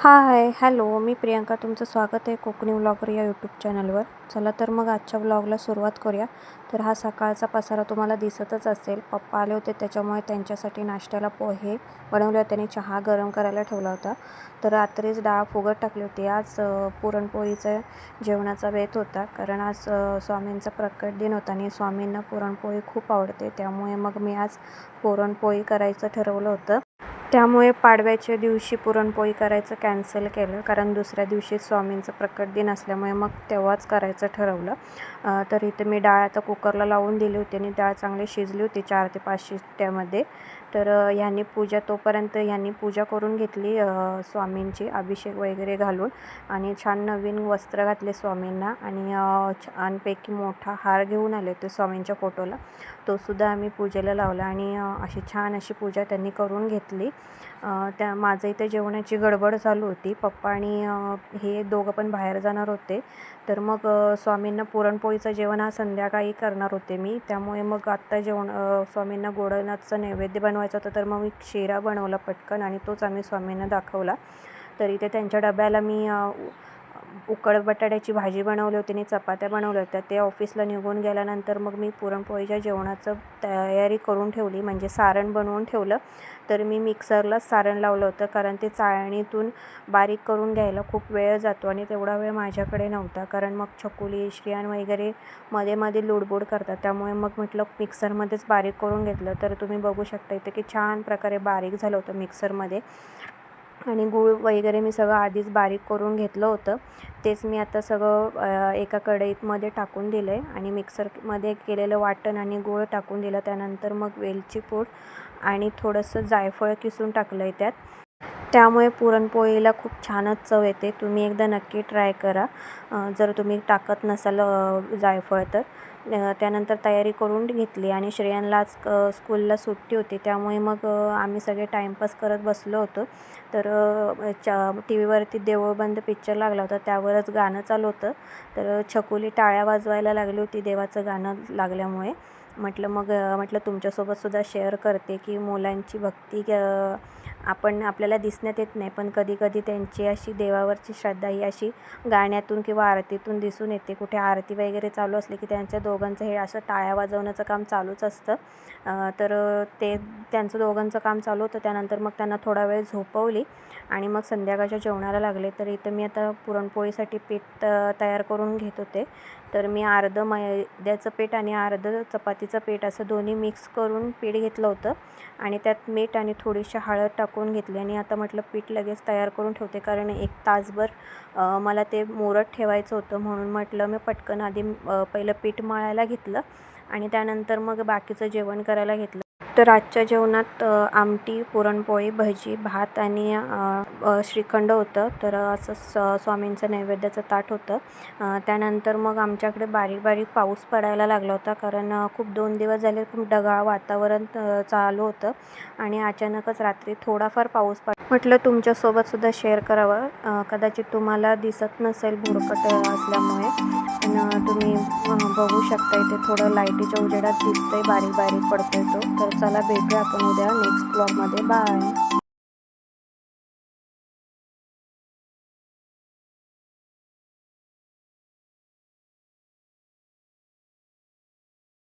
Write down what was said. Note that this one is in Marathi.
हाय हॅलो मी प्रियांका. तुमचं स्वागत आहे कोकणी व्लॉगर या यूट्यूब चॅनलवर चला तर मग आजच्या व्लॉगला सुरुवात करूया. तर हा सकाळचा पसारा तुम्हाला दिसतच असेल. पप्पा आले होते त्याच्यामुळे त्यांच्यासाठी नाश्त्याला पोहे बनवले होते आणि चहा गरम करायला ठेवला होता. तर रात्रीच डाळ फुगत टाकली होती. आज पुरणपोळीचं जेवणाचा बेत होता. कारण आज स्वामींचा प्रकट दिन होता आणि स्वामींना पुरणपोळी खूप आवडते. त्यामुळे मग मी आज पुरणपोळी करायचं ठरवलं होतं. त्यामुळे पाडव्याच्या दिवशी पुरणपोळी करायचं कॅन्सल केलं. कारण दुसऱ्या दिवशी स्वामींचं प्रकट दिन असल्यामुळे मग तेव्हाच करायचं ठरवलं. तर इथे मी डाळ आता कुकरला लावून दिली होती आणि डाळ चांगली शिजली होती चार ते पाच शिट्ट्यामध्ये तर ह्यांनी पूजा तोपर्यंत ह्यांनी पूजा करून घेतली स्वामींची अभिषेक वगैरे घालून. आणि छान नवीन वस्त्र घातले स्वामींना. आणि छानपैकी मोठा हार घेऊन आले होते स्वामींच्या फोटोला. तोसुद्धा आम्ही पूजेला लावला. आणि अशी छान अशी पूजा त्यांनी करून घेतली. त्या माझं इथे जेवणाची गडबड चालू होती. पप्पा आणि हे दोघं पण बाहेर जाणार होते. तर मग स्वामींना पुरणपोळीचं जेवण हा संध्याकाळी करणार होते मी. त्यामुळे मग आत्ता जेवण स्वामींना गोडनाचं नैवेद्य बनवायचं होतं. तर मग मी शिरा बनवला पटकन आणि तोच आम्ही स्वामींना दाखवला. तर इथे त्यांच्या डब्याला मी उकड बटाट्याची भाजी बनवली होती आणि चपात्या बनवल्या होत्या. ते ऑफिसला निघून गेल्यानंतर मग मी पुरणपोळीच्या जेवणाचं तयारी करून ठेवली म्हणजे सारण बनवून ठेवलं. तर मी मिक्सरलाच सारण लावलं होतं कारण ते चाळणीतून बारीक करून घ्यायला खूप वेळ जातो आणि तेवढा वेळ माझ्याकडे नव्हता. कारण मग छकुली श्रियान वगैरे मध्ये मध्ये लुडबुड करतात. त्यामुळे मग म्हटलं मिक्सरमध्येच बारीक करून घेतलं. तर तुम्ही बघू शकता इथे की छान प्रकारे बारीक झालं होतं मिक्सरमध्ये. आणि गूळ वगैरे मी सगळं आधीच बारीक करून घेतलं होतं. तेच मी आता सगळं एका कढईतमध्ये टाकून दिलं आहे आणि मिक्सरमध्ये केलेलं वाटण आणि गूळ टाकून दिलं. त्यानंतर मग वेलची पूड आणि थोडंसं जायफळ किसून टाकलं आहे त्यात. त्यामुळे पुरणपोळीला खूप छानच चव येते. तुम्ही एकदा नक्की ट्राय करा. जर तुम्ही टाकत नसाल जायफळ तर. त्यानंतर तयारी करून घेतली आणि श्रेयांला आज स्कूलला सुट्टी होती. त्यामुळे मग आम्ही सगळे टाईमपास करत बसलो होतो. तर च चा टी व्हीवरती देऊळबंद पिक्चर लागला होता. त्यावरच गाणं चालू होतं. तर छकुली टाळ्या वाजवायला लागली होती देवाचं गाणं लागल्यामुळे. म्हटलं मग म्हटलं तुमच्यासोबतसुद्धा शेअर करते की मुलांची भक्ती आपण आपल्याला दिसण्यात येत नाही पण कधी कधी त्यांची अशी देवावरची श्रद्धा ही अशी गाण्यातून किंवा आरतीतून दिसून येते. कुठे आरती वगैरे चालू असली की त्यांच्या दोघांचं हे असं टाळ्या वाजवण्याचं काम चालूच असतं. तर ते त्यांचं दोघांचं काम चालू होतं. त्यानंतर मग त्यांना थोडा वेळ झोपवली आणि मग संध्याकाळच्या जेवणाला लागले. तर इथं मी आता पुरणपोळीसाठी पीठ तयार करून घेत होते. तर मी अर्धं मैद्याचं पीठ आणि अर्धं चपातीचं पीठ असं दोन्ही मिक्स करून पीठ घेतलं होतं. आणि त्यात मीठ आणि थोडीशी हळद टाकून घेतली. आणि आता म्हटलं पीठ लगेच तयार करून ठेवते. कारण एक तासभर मला ते मोरत ठेवायचं होतं. म्हणून म्हटलं मी पटकन आधी पहिलं पीठ मळायला घेतलं. आणि त्यानंतर मग बाकीचं जेवण करायला घेतलं. तर आजच्या जेवणात आमटी पुरणपोळी भजी भात आणि श्रीखंड होतं. तर असं स स्वामींचं नैवेद्याचं ताट होतं. त्यानंतर मग आमच्याकडे बारीक बारीक पाऊस पडायला लागला होता. कारण खूप दोन दिवस झाले खूप ढगाळ वातावरण चालू होतं. आणि अचानकच रात्री थोडाफार पाऊस पड म्हटलं तुमच्यासोबतसुद्धा शेअर करावं. कदाचित तुम्हाला दिसत नसेल भुरकट असल्यामुळे. पण तुम्ही बघू शकता इथे थोडं लाईटीच्या उजेडात दिसतंय बारीक बारीक पडतोय तो. तर चला भेटूया आपण उद्या नेक्स्ट ब्लॉगमध्ये बाय